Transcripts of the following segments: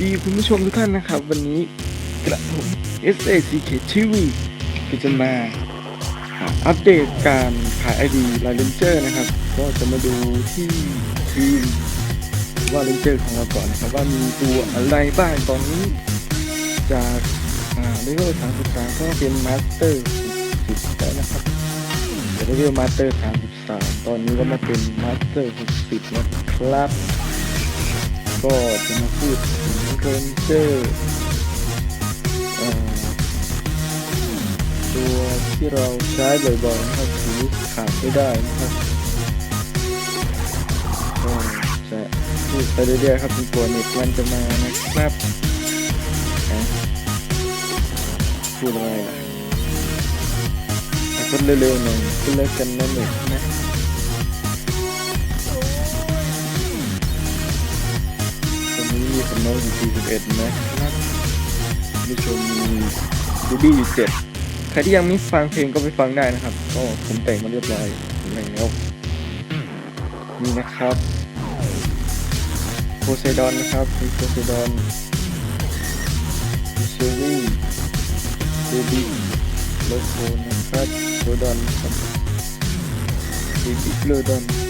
ดีคุณผู้ชมทุกท่านนะครับ วันนี้กระผม SACK TV ก็จะมาอัปเดตการขาย ID ลายเลนเจอร์นะครับ ก็จะมาดูที่ทีมว่าเลนเจอร์ของเราก่อนนะครับ ว่ามีตัวอะไรบ้างตอนนี้ จากอ่าเลเวล33 ก็เป็นมาสเตอร์10แล้วนะครับจากเลเวลมาสเตอร์33 ตอนนี้ก็มาเป็นมาสเตอร์60 นะครับ ก็จะมาพูดถึงเรนเจอร์ตัวที่เราใช้บ่อยๆนะครับหรือขาดไม่ได้นะครับก็จะพูดไปเรื่อยๆครับจนตัวเน็ตมันจะมานะครับพูดอะไรล่ะเอาพูดเร็วๆหน่อยพูดเลิกกันนะเน็ตนะ นนี้มีคนน้องอยู่ 41 นะครับผู้ชมมีดูดี้อยู่7ใครที่ยังไม่ฟังเพลงก็ไปฟังได้นะครับ ก็ผมแต่งมาเรียบร้อยแล้วนี่นะครับโพไซดอนนะครับมีโพไซดอนเชอรี่เบบี้โลโก้นะครับโรดอนครับเบบี้โรดอน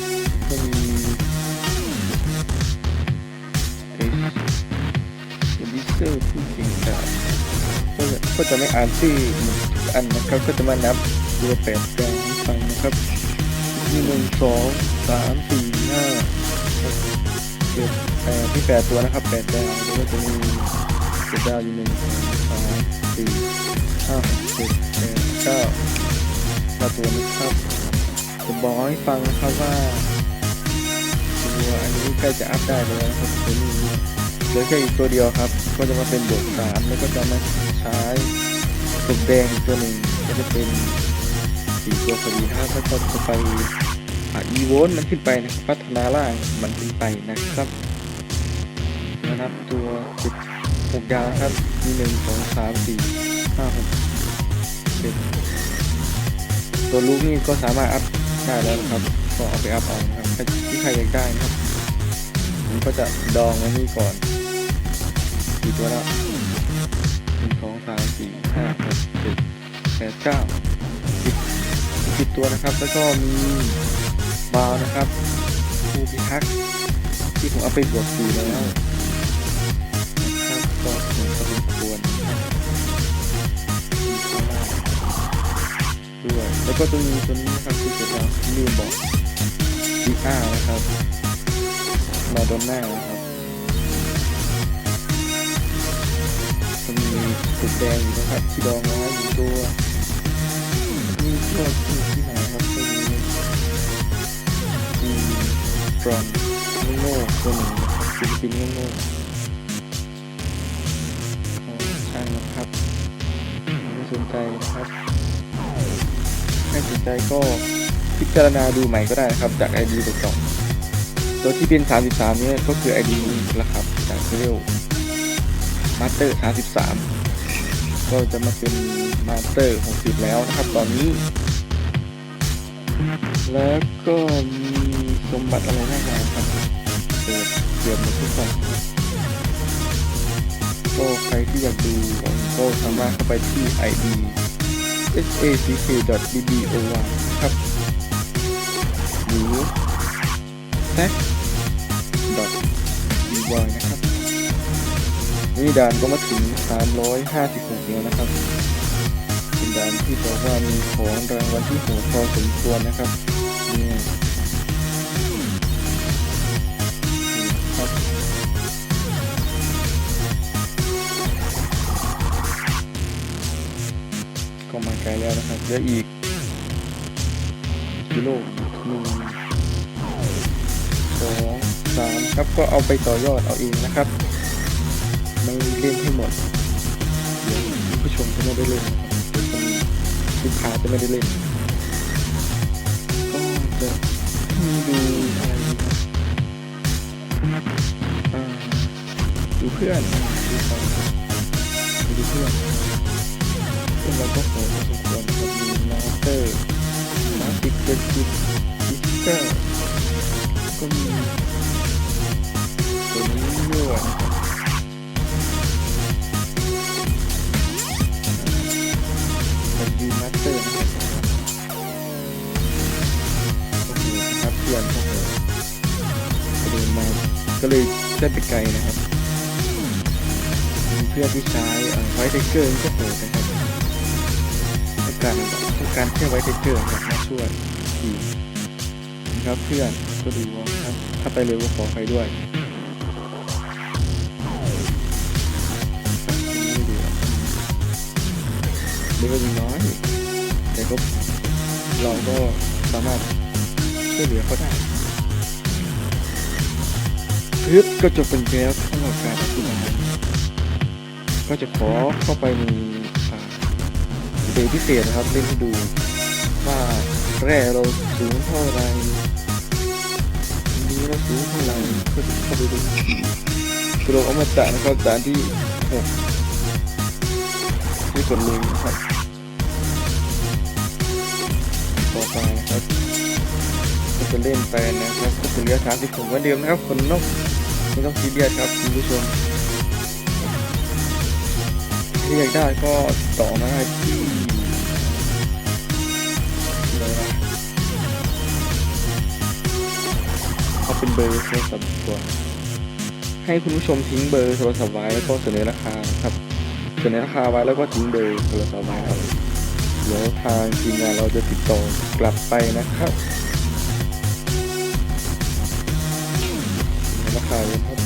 ดิเซอร์ที่เก่งกาจก็จะก็จะไม่อ่านชื่อหมดทุกอันนะครับก็จะมานับตัวแปดดาวให้ฟังนะครับมีหนึ่งสองสามสี่ห้าหกเจ็ดแปดที่แปดตัวนะครับแปดดาวแล้วก็จะมีเจ็ดดาวอยู่หนึ่งสองสามสี่ห้าหกเจ็ดแปดเก้าเก้าตัวนะครับจะบอกให้ฟังนะครับว่าตัวอันนี้ใกล้จะอัพได้แล้วครับตัวนี้ ลือแค่อีกตัวเดียวครับ ก็จะมาเป็นบวกสามแล้วก็จะมาใช้ตุกแดงอีกตัวหนึ่งก็จะเป็นสี่ตัวพอดีนะครับแล้วก็จะไปอ,อีโวนมันขึ้นไปนะครับพัฒนาล่างมันขึ้นไปนะครับนะครับตัวสิบหกดาวครับมีหนึ่งสองสามสี่ห้าหกเจ็ดตัวลูกนี่ก็สามารถอัพได้แล้วครับ ก็เอาไปอัพเอาครับที่ใครอยากได้นะครับผมก็จะดองไว้นี่ก่อน กี่ตัวแล้วหนึ่งสองสามสี่ห้าหกเจ็ดแปดเก้าสิบสิบตัวนะครับ แล้วก็มีบาวนะครับผู้พิทักษ์ที่ผมเอาไปบวกสีแล้วนะครับก็ถึงพอสมควรด้วย แล้วก็จะมีตัวนี้นะครับที่เกิดเราลืมบอกดีอานะครับมาดอนน่านะครับ งอยู่นะครับที่ดองไว้อยู่ตัวมีตัวที่ที่ไหนครับจะมีมีฟรอนโง่ตัวหนึ่งฟิลิปปินส์โง่ๆเอาช่างนะครับไม่สนใจนะครับไม่สนใจก็พิจารณาดูใหม่ก็ได้นะครับจาก ID ตัวเก่าตัวที่เป็น 33 เนี่ยก็คือ ID นี้แหละครับจากเรียลมาสเตอร์ 33 ก็จะมาเป็นมาสเตอร์60 แล้วนะครับตอนนี้ แล้วก็มีสมบัติอะไรมากมายครับเปิดเกือบหมดทุกอย่างครับก็ใครที่อยากดูก็สามารถเข้าไปที่ ID sack.dbo1 ครับหรือ s a c นี่ด่านก็มาถึง 356แล้วนะครับ เป็นด่านที่บอกว่ามีของรางวัลที่โหดพอสมควรนะครับนี่ครับก็มาไกลแล้วนะครับเหลืออีกกิโลหนึ่งสองสามครับก็เอาไปต่อยอดเอาเองนะครับ ไม่เล่นให้หมดเดี๋ยวผู้ชมจะไม่ได้เล่นลูกค้าจะไม่ได้เล่นก็จะมีดูอะไรดูเพื่อนดูของดูเพื่อนซึ่งเราก็โหดพอสมควรครับมีมาสเตอร์มาติกเดนจิตดิสเกอร์ก็มีตัวนี้ด้วย คัสเตอร์โอเคครับเพื่อนครับผมกระโดดมาก็เลยเลื่อนไปไกลนะครับเพื่อนที่ใช้ไวท์เทเกอร์ก็เปิดนะครับต้องการต้องการแค่ไวท์เทเกอร์คมาช่วยทีนะครับเพื่อนก็ดูว่าครับถ้าไปเร็วก็ขอใครด้วย เล็กก็น้อย แต่ก็เราก็สามารถช่วยเหลือเขาได้ฮึบก็จบเป็นแล้วสำหรับการอธิบายก็จะขอเข้าไปในเดย์พิเศษนะครับเล่นให้ดูว่าแร่เราสูงเท่าไหรอันนี้เราสูงเท่าไหรก็เข้าไปดูกรมอมาตะนะครับด่านที่หก ที่คนลุงนะครับต่อไปนะครับก็จะเล่นไปนะครับก็จะเหลือ30ถุงเหมือนเดิมนะครับ คนนกไม่ต้องซีเรียสครับคุณผู้ชมถ้าอยากได้ก็ติดต่อมาได้ที่เอาเป็นเบอร์โทรศัพท์ดีกว่าให้คุณผู้ชมทิ้งเบอร์โทรศัพท์ไว้แล้วก็เสนอราคาครับ เสนอราคาไว้แล้วก็ทิ้งเบอร์โทรศัพท์ไว้ครับเดี๋ยวทางทีมงานเราจะติดต่อกลับไปนะครับราคาเลยครับ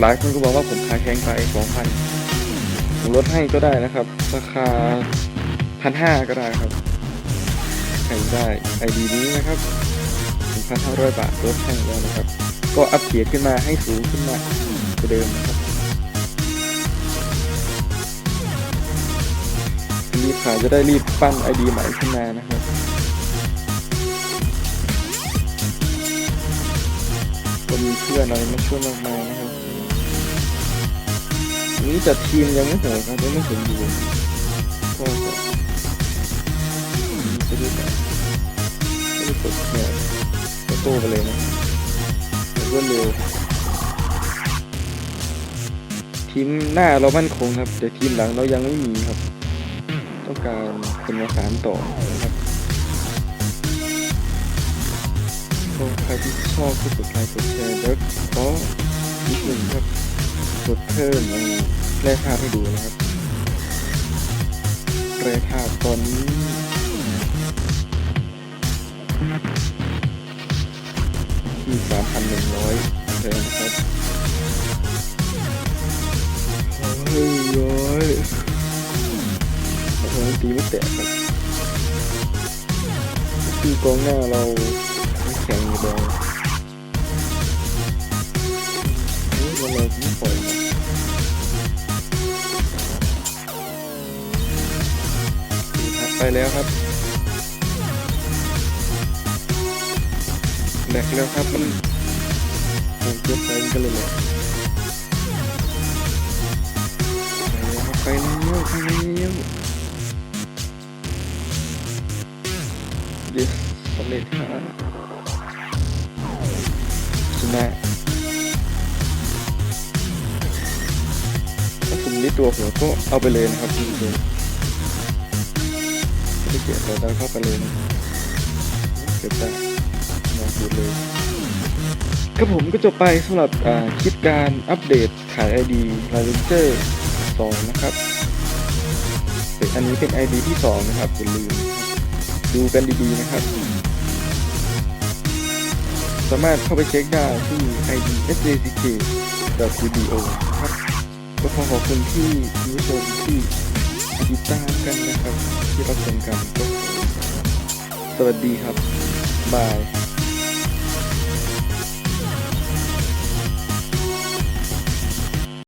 หลายคนก็บอกว่าผมขายแพงไปสองพันผมลดให้ก็ได้นะครับ ราคาพันห้าก็ได้ครับใครได้ไอดีนี้นะครับถึงพันห้าร้อยบาทลดให้แล้วนะครับ ก็อัปเกรดขึ้นมาให้สูงขึ้นมา เดิมนะครับรีบขาจะได้รีบปั้นไอดีใหม่ขึ้นมานะครับก็มีเพื่อนอะไรมาช่วยมากมายนะครับอันนี้แต่ทีมยังไม่โหดครับยังไม่สมบูรณ์ก็จะจะได้แบบไม่ได้กดเนี่ยก็โต้ไปเลยนะแล้วก็เร็ว ทีมหน้าเรามั่นคงครับ แต่ทีมหลังเรายังไม่มีครับ ต้องการคนมาสานต่อนะครับก็ใครที่ชอบก็กดไลค์กดแชร์แล้วก็นิดหนึ่งครับกดเพิ่มแร่ธาตุให้ดูนะครับแร่ธาตุตอนนี้ที่สามพันหนึ่งร้อยเลยนครับ ตีไม่แตกครับคือกองหน้าเราแข็งอยู่แล้วเฮ้ยวันเราไม่ปล่อยไปแล้วครับแหลกแล้วครับมันผมเกินไปมันเลยแหลกไปแล้วไปแล้วไปแล้ว ดี๋ยวสำเร็จครับชนะถ้าผมได้ตัวผมก็เอาไปเลยนะครับคุณผู้ชมไม่เก็บเราได้เข้าไปเลยนะเก็บได้ลองดูเลยก็ผมก็จบไปสำหรับคลิปการอัปเดตขาย ID l a v e n g e r 2 นะครับเป็นอันนี้เป็น ID ที่ 2 นะครับอย่าลืม ดูกันดีๆนะครับ สามารถเข้าไปเช็คได้ที่ idsjk.cdo ครับก็ขอขอบคุณที่ผู้ชมที่ติดตามกันนะครับ ที่รับชมกันก็สวัสดีครับบาย